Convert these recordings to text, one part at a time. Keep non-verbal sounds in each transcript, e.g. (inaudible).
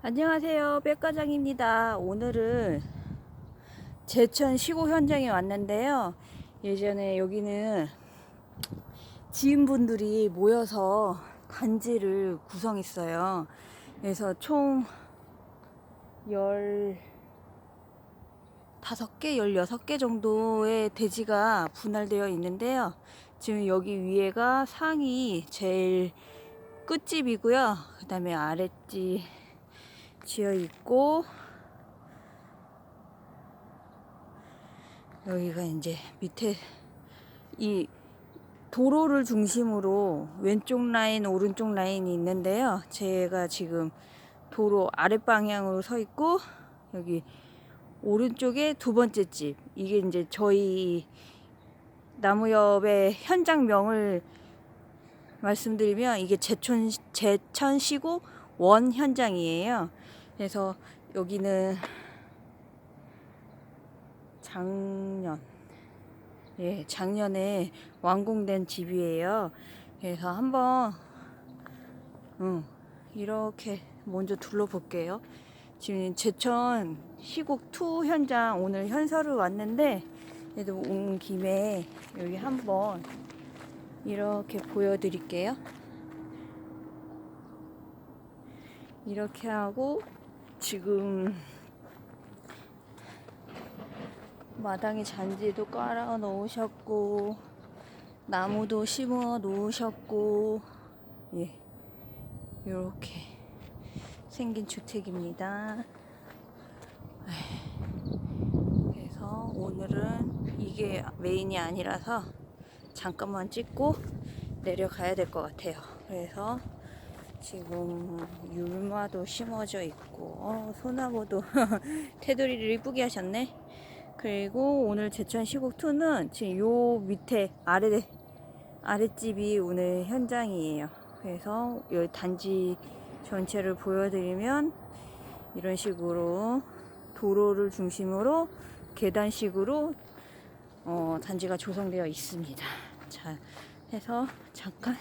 안녕하세요. 백과장입니다. 오늘은 제천 시고 현장에 왔는데요. 예전에 여기는 지인분들이 모여서 단지를 구성했어요. 그래서 총 15개, 16개 정도의 대지가 분할되어 있는데요. 지금 여기 위에가 상이 제일 끝집이고요. 그 다음에 아랫집 지어 있고 여기가 이제 밑에 이 도로를 중심으로 왼쪽 라인, 오른쪽 라인이 있는데요. 제가 지금 도로 아랫 방향으로 서 있고 여기 오른쪽에 두 번째 집. 이게 이제 저희 나무협의 현장명을 말씀드리면 이게 제천 제천시고 원 현장이에요. 그래서 여기는 작년 예 작년에 완공된 집이에요. 그래서 한번 음, 이렇게 먼저 둘러볼게요. 지금 제천 시곡 2 현장 오늘 현서를 왔는데 그래도 온 김에 여기 한번 이렇게 보여드릴게요. 이렇게 하고 지금 마당에 잔디도 깔아 놓으셨고 나무도 심어 놓으셨고 예 이렇게 생긴 주택입니다. 그래서 오늘은 이게 메인이 아니라서 잠깐만 찍고 내려가야 될 것 같아요. 그래서 지금 율마도 심어져 있고 어, 소나무도 (laughs) 테두리를 이쁘게 하셨네. 그리고 오늘 제천 시곡 2는 지금 요 밑에 아래 아랫집이 오늘 현장이에요. 그래서 여기 단지 전체를 보여드리면 이런 식으로 도로를 중심으로 계단식으로 어, 단지가 조성되어 있습니다. 자, 해서 잠깐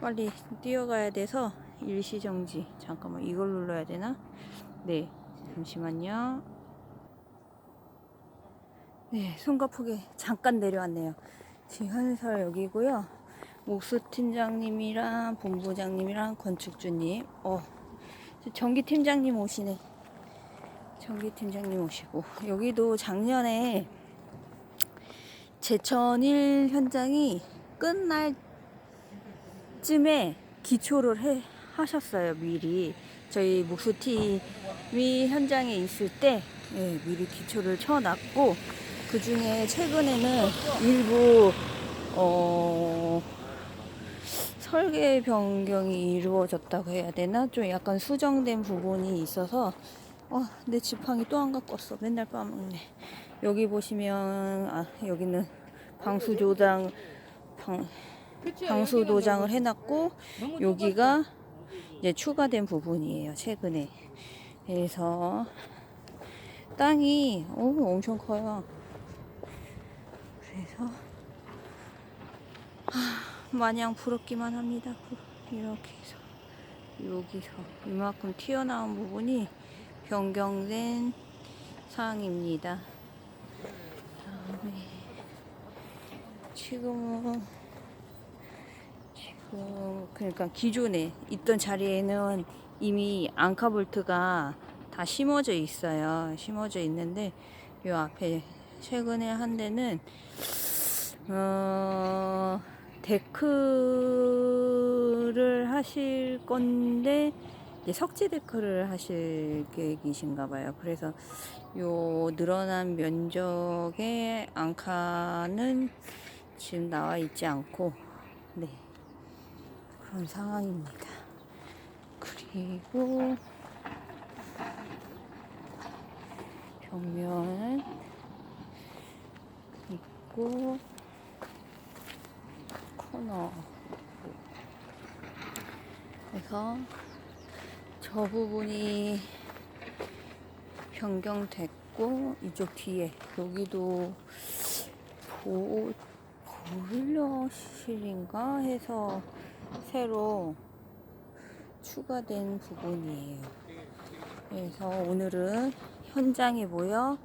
빨리 뛰어가야 돼서 일시정지. 잠깐만 이걸 눌러야 되나? 네, 잠시만요. 네, 손가쁘게 잠깐 내려왔네요. 지금 현설 여기고요. 목수 팀장님이랑 본부장님이랑 건축주님, 어, 전기 팀장님 오시네. 전기 팀장님 오시고 여기도 작년에 제천 1 현장이 끝날 쯤에 기초를 해, 하셨어요 미리. 저희 목수팀이 현장에 있을 때 예, 미리 기초를 쳐놨고 그 중에 최근에는 일부 어, 설계 변경이 이루어졌다고 해야 되나? 좀 약간 수정된 부분이 있어서 어, 내 지팡이 또 안 갖고 왔어. 맨날 빠먹네. 여기 보시면 아 여기는 방수 조장 방, 방수 도장을 해놨고 여기가 이제 추가된 부분이에요 최근에. 그래서 땅이 오, 엄청 커요. 그래서 하, 마냥 부럽기만 합니다. 이렇게 해서 여기서 이만큼 튀어나온 부분이 변경된 사항입니다. 다음에 지금은 지금 그러니까 기존에 있던 자리에는 이미 앙카볼트가 다 심어져 있어요. 심어져 있는데 요 앞에 최근에 한 데는 어 데크를 하실 건데 석재 데크를 하실 계획이신가 봐요. 그래서 요 늘어난 면적의 앙카는 지금 나와 있지 않고 네 그런 상황입니다. 그리고 벽면 있고 코너 그래서 저 부분이 변경됐고 이쪽 뒤에 여기도 보, 보일러실인가 해서 새로 추가된 부분이에요. 그래서 오늘은 현장에 모여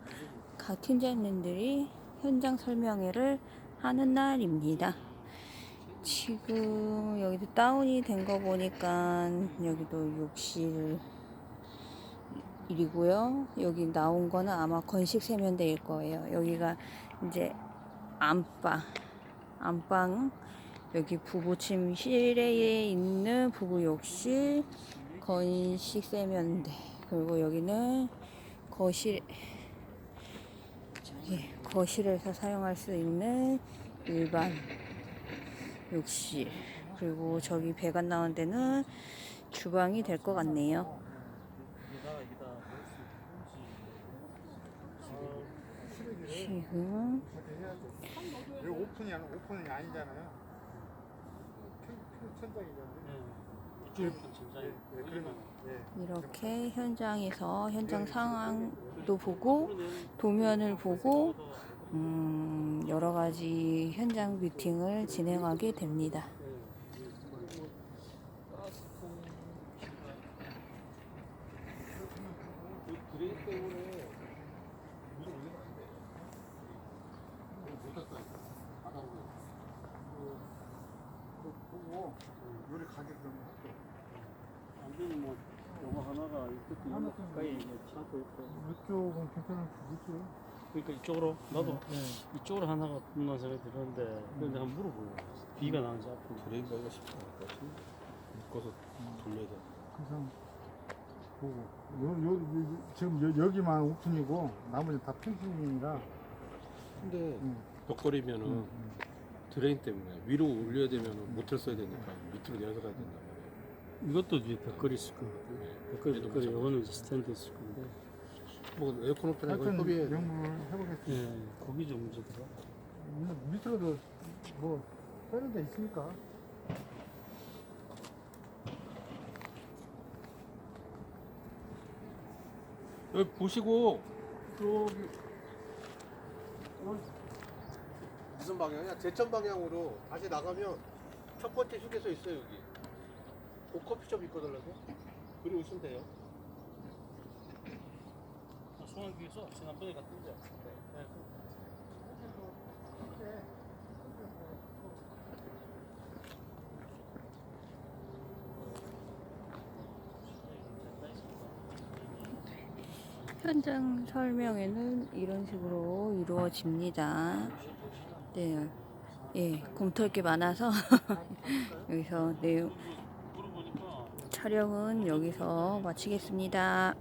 각 팀장님들이 현장 설명회를 하는 날입니다. 지금 여기도 다운이 된 거 보니까 여기도 욕실 일이고요. 여기 나온 거는 아마 건식 세면대일 거예요. 여기가 이제 안방, 안방 여기 부부 침실에 있는 부부 욕실, 건식 세면대 그리고 여기는 거실 저기 거실에서 사용할 수 있는 일반 욕실 그리고 저기 배관 나온 데는 주방이 될 것 같네요. 지금 오픈이 아니잖아요. 천장이잖아요. 예, 예, 그러면 예. 이렇게 현장에서 현장 상황도 보고 도면을 보고 음, 여러 가지 현장 미팅을 진행하게 됩니다. 드레인 때문에 그 보고 요리 가격 좀 할게. 완전히 뭐 영화 가까이 이쪽은 수도 있어요. 그러니까 이쪽으로 나도 네. 이쪽으로 하나가 붙는 생각이 드는데 근데 한번 물어보요 비가 나는지 아픈지 브레이크 가기가 쉽지 않을 것 같은데 묶어서 돌려야 돼 그래서 보고 요, 요, 요 지금 여, 여기만 오픈이고 나머지 다 펜싱이라. 근데 음, 벽걸이면은 음, 음. 드레인 때문에 위로 올려야 되면은 모터를 써야 되니까 밑으로 내려서 가야 된단 말 이것도 이제 벽걸이 있을 것 같고 벽걸이 벽걸이. 이거는 이제 스탠드 있을 건데. 뭐 에어컨 이거 하여튼 협의해 연구를 해보겠습니다. 예 거기 좀 문제더라 음, 밑으로도 뭐 빼는 데 있으니까. 여기 보시고 저기 무슨 방향이야? 제천 방향으로 다시 나가면 첫 번째 휴게소 있어요 여기 그 커피숍 있거든요 그리고 오시면 돼요. 송환기에서 지난번에 갔던데 네. 현장 설명회는 이런 식으로 이루어집니다. 네, 예, 검토할 게 많아서 (laughs) 여기서 내용 촬영은 여기서 마치겠습니다.